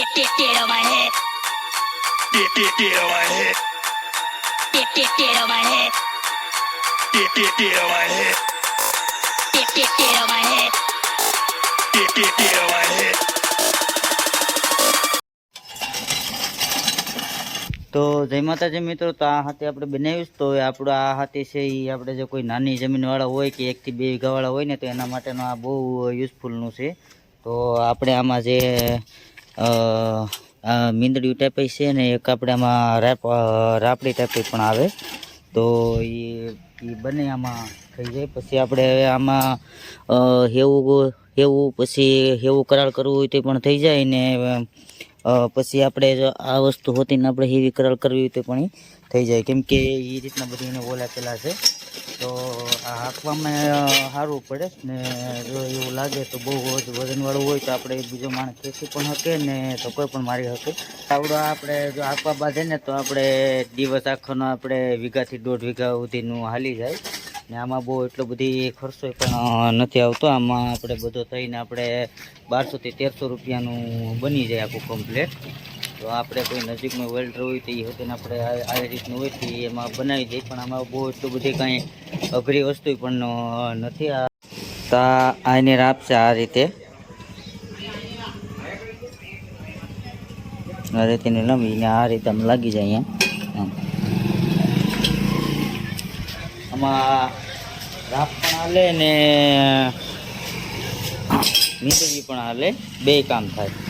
Get, get, get on my head. Get, get, get on my head. Get, get, get on my head. Get, get, get on my head. Get, get, get on my head. Get, get, get on my head. તો જય માતાજી મિત્રો તો આ હાથે આપણે બનાવ્યું તો આપણું આ હાથે છે એ આપણે જો કોઈ નાની જમીનવાળા હોય કે એકથી બે વીઘાવાળા હોય ને તો એના માટેનું આ બહુ યુઝફુલનું છે તો આપણે આમાં જે મીંદડીયું ટાઈપ છે ને એક આપણે આમાં રાપ રાપડી ટાઈપ પણ આવે. તો એ એ બંને આમાં થઈ જાય. પછી આપણે આમાં હેવું હેવું, પછી હેવું કરાર કરવું હોય તો પણ થઈ જાય ને પછી આપણે આ વસ્તુ હોતી ને આપણે હેવી કરાર કરવી હોય તો પણ થઈ જાય. કેમ કે એ રીતના બધી એને ઓલા પેલા છે. તો આ હાંકવામાં સારું પડે ને જો એવું લાગે તો બહુ જ વજનવાળું હોય તો આપણે બીજો માણસ ખેંચી પણ શકે ને તો કોઈ પણ મારી શકે આવડો આપણે જો હાંકવા બાંધે ને તો આપણે દિવસ આખોનો આપણે વીઘાથી દોઢ વીઘા સુધીનું હાલી જાય. ને આમાં બહુ એટલો બધી ખર્ચો પણ નથી આવતો. આમાં આપણે બધો થઈને આપણે બારસોથી તેરસો રૂપિયાનું બની જાય આખું કમ્પ્લેટ તો આપણે કોઈ નજીકમાં વેલ્ડર હોય તો એ હોતીને આપણે આ રીતનું હોય તો એમાં બનાવી દઈએ. પણ આમાં બહુ એટલું બધી કાંઈ અઘરી વસ્તુ પણ નથી. આ તો આને રાપશે આ રીતે. આ રીતેની લંબીને આ રીતે આમ લાગી જાય અહીંયા. આમાં. રાપ પણ હાલે ને મીસરી પણ હાલે. બે કામ થાય.